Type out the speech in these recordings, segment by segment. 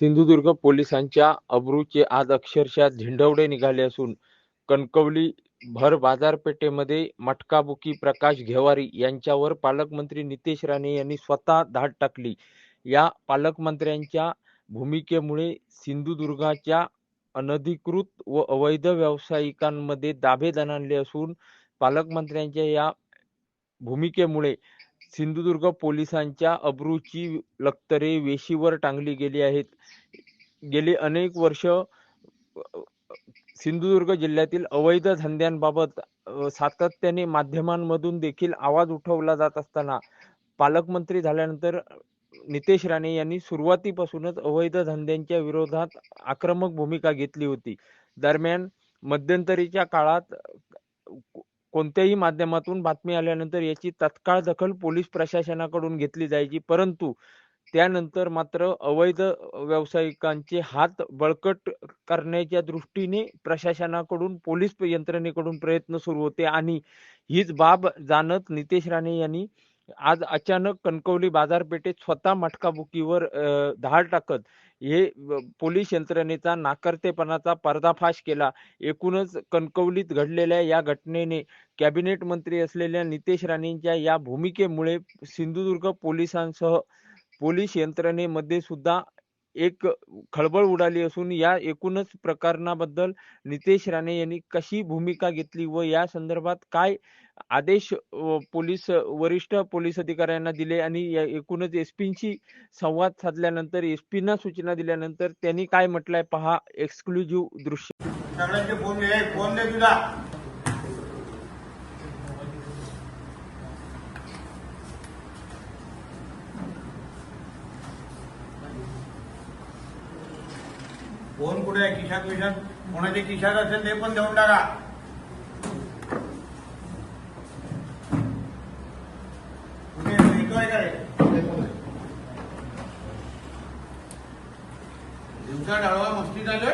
सिंधुदुर्ग पोलिसांच्या अब्रूचे आज अक्षरशः झेंडवडे निघाले असून कणकवली भर बाजारपेठेमध्ये मटकाबुकी प्रकाश घेवारी यांच्यावर पालकमंत्री नितेश राणे यांनी स्वतः धाड टाकली. या पालकमंत्र्यांच्या भूमिकेमुळे सिंधुदुर्गाच्या अनधिकृत व अवैध व्यावसायिकांमध्ये दाभे दणाणले असून पालकमंत्र्यांच्या या भूमिकेमुळे सिंधुदुर्ग पोलिसांच्या अब्रूची लक्तरे वेशीवर टांगली गेली आहेत. गेली अनेक वर्ष सिंधुदुर्ग जिल्ह्यातील अवैध धंद्यांबाबत सातत्याने माध्यमांमधून देखील आवाज उठवला जात असताना पालकमंत्री झाल्यानंतर नितेश राणे यांनी सुरुवातीपासूनच अवैध धंद्यांच्या विरोधात आक्रमक भूमिका घेतली होती. दरम्यान मध्यंतरीच्या काळात कोणत्याही माध्यमातून बातमी आल्यानंतर याची तत्काळ दखल पोलीस प्रशासनाकडून घेतली जायची. परंतु त्यानंतर मात्र अवैध व्यावसायिकांचे हात बळकट करण्याच्या दृष्टीने प्रशासनाकडून पोलीस यंत्रणेकडून प्रयत्न सुरू होते आणि हीच बाब जाणत नितेश राणे यांनी आज अचानक कणकवली बाजारपेठेत स्वतः मटकाबुकीवर धाड टाकत हे पोलीस यंत्रणेचा नाकर्तेपणाचा पर्दाफाश केला. एकूणच कणकवलीत घडलेल्या या घटनेने कॅबिनेट मंत्री असलेल्या नितेश राणेंच्या या भूमिकेमुळे सिंधुदुर्ग पोलिसांसह पोलीस यंत्रणेमध्ये सुद्धा एक खळबळ उडाली असून या एकूणच प्रकरणाबद्दल नितेश राणे यांनी कशी भूमिका घेतली व या संदर्भात काय आदेश पोलीस वरिष्ठ पोलीस अधिकाऱ्यांना दिले आणि एकूणच एसपींशी संवाद साधल्यानंतर एसपींना सूचना दिल्यानंतर त्यांनी काय म्हटलंय पहा एक्सक्लुझिव्ह दृश्य. सगळ्यांचे फोन फोन दे तुला. फोन कुठे आहे? किशात विशात कोणाच्या किशात असेल ते पण देऊन टाका कुठे आहे? इथं आहे का रे? दिवसा डाळवा मस्ती चालू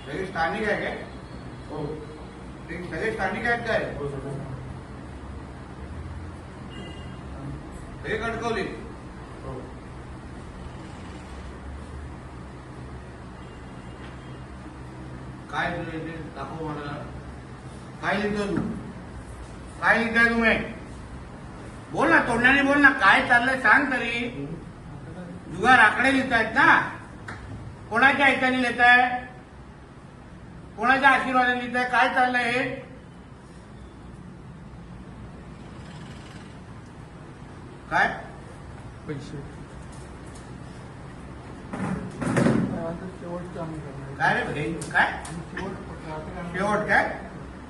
सगळे स्थानिक आहे काय? हो. ते सगळे स्थानिक आहेत काय? हे कणकवली. काय तुझं इथे? दाखव मला. काय लिहितो तू? काय लिहिताय तुम्ही बोल ना तोंडाने बोल ना काय चाललंय सांग तरी. जुगार आकडे लिहितायत ना. कोणाच्या ह्याच्याने लिहिताय? कोणाच्या आशीर्वादाने लिहिताय? काय चाललंय हे? काय? पैसे. काय रे भाई काय? शेवट काय?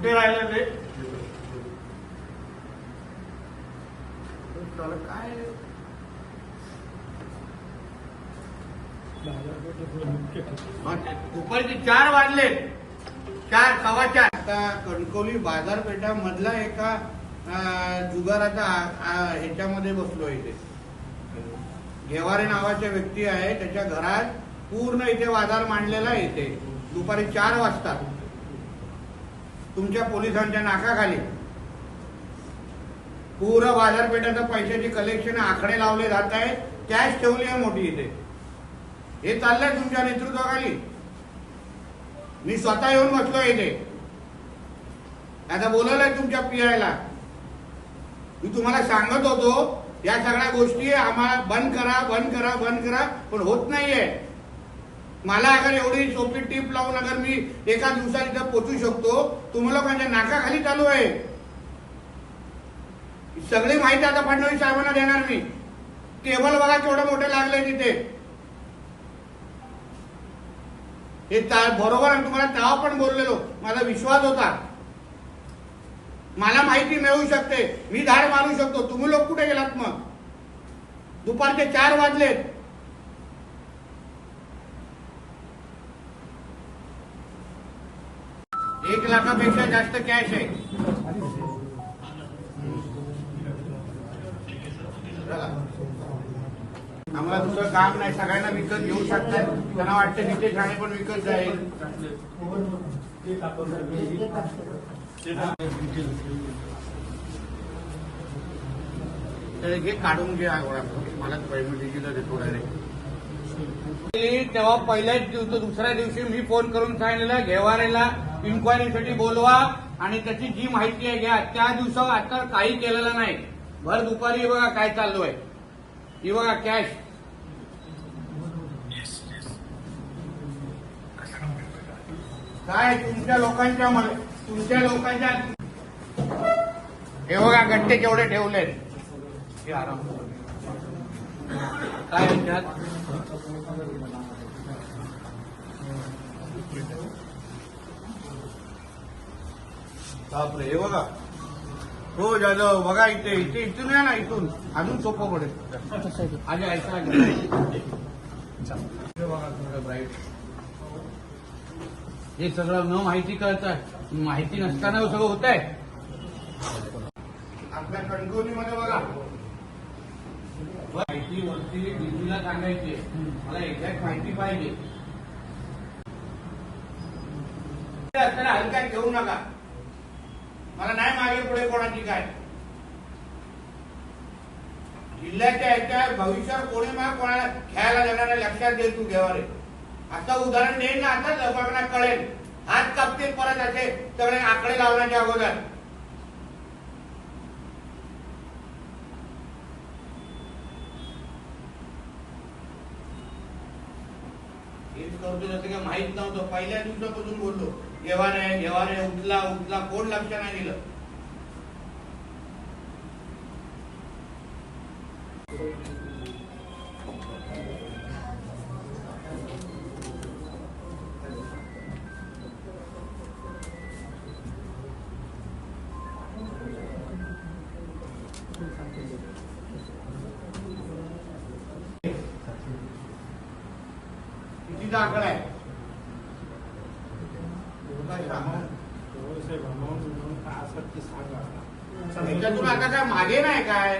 कुठे राहिलं ते? काय? दुपारचे चार वाजले. चार सव्वा चार. आता कणकवली बाजारपेठा मधला एका अं, जुगाराचा आ- आ- ह्याच्यामध्ये बसलो इथे. घेवारे नावाच्या व्यक्ती आहे त्याच्या घरात पूर्ण इथे बाजार मांडलेला आहे इथे. दुपारी चार वाजता. तुमच्या पोलिसांच्या नाकाखाली. पूर्ण बाजारपेठाचं पैशाची कलेक्शन आकडे लावले जात आहे कॅश ठेवली आहे मोठी इथे. हे चाललंय तुमच्या नेतृत्वाखाली. मी स्वतः येऊन बसलोय इथे. आता बोलवलंय तुमच्या पीआयला मी तुम्हाला सांगत होतो या सगळ्या गोष्टी आम्हाला बंद करा बंद करा बंद करा पण होत नाहीये. मला अगर एवढी सोपी टीप लावून अगर मी एका दिवसात इथं पोचू शकतो तुम्हाला माझ्या नाकाखाली चालू आहे. सगळी माहिती आता फडणवीस साहेबांना देणार मी. टेबल बघा केवढं मोठे लागले तिथे. हे बरोबर आणि तुम्हाला तेव्हा पण बोललेलो. माझा विश्वास होता. मला माहिती मिळू शकते. मी धाड मारू शकतो. तुम्ही लोक कुठे गेलात मग? दुपारचे चार वाजलेत. एक लाखापेक्षा जास्त कॅश आहे. आम्हाला दुसरं काम नाही. सगळ्यांना विकत घेऊ शकतात त्यांना वाटतं नितेश राणे पण विकत जाईल. तर हे काढून घे मला मला डिजिटल देतो direct. तेव्हा पहिल्याच दिवशी दुसऱ्या दिवशी मी फोन करून सांगितलेलं घेवारेला इन्क्वायरीसाठी बोलवा आणि त्याची जी माहिती आहे घ्या. त्या दिवसावर आता काही केलेलं नाही. भर दुपारी बघा काय चालू आहे ही बघा कॅश काय तुमच्या लोकांच्या तुमच्या लोकांच्या हे बघा गट्टे केवढे ठेवलेत. हे आराम काय म्हणतात? बापरे हे बघा. हो जाधव बघा इथे इथे इथून या ना इथून. अजून सोपं पडेल. आज ऐसा बघा ब्राईट हे सगळं न माहिती कळत माहिती नसताना सगळं होत आहे आपल्या कणकवलीमध्ये बघा. ती वरती डीजीला सांगायची मला एक्झॅक्ट माहिती पाहिजे. असताना हलक्यात घेऊ नका. मला नाही मागे पुढे कोणाची काय. जिल्ह्याच्या याच्या भविष्यावर कोणी मला कोणाला खेळायला देणार लक्षात दे तू घेवा रे आता उदाहरण देईन ना आता लोकांना कळेल. हात कापतील परत असे सगळे आकडे लावण्याच्या अगोदर हेच करतो जसं काही माहीत नव्हतं पहिल्या दिवसापासून बोललो घेवा रे घेवा रे उठला उठला कोण लक्ष नाही दिलं Thank you. कितीचा आकडा आहे. काय आता काय मागे नाही काय?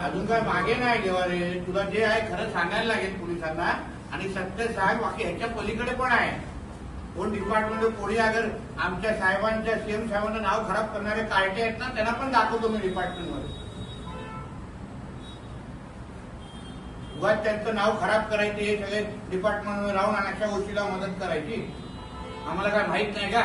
अजून काय मागे नाही घेवा रे तुला जे आहे खरं सांगायला लागेल पोलिसांना. आणि सत्य साहेब बाकी ह्याच्या पलीकडे पण आहे. कोण डिपार्टमेंट कोणी अगर आमच्या साहेबांच्या सीएम साहेबांना नाव खराब करणारे कार्टे आहेत ना त्यांना पण दाखवतो मी डिपार्टमेंट उगाच त्यांचं नाव खराब करायचे हे सगळे डिपार्टमेंटमध्ये राहून आणि अशा गोष्टीला मदत करायची. आम्हाला काय माहीत नाही का?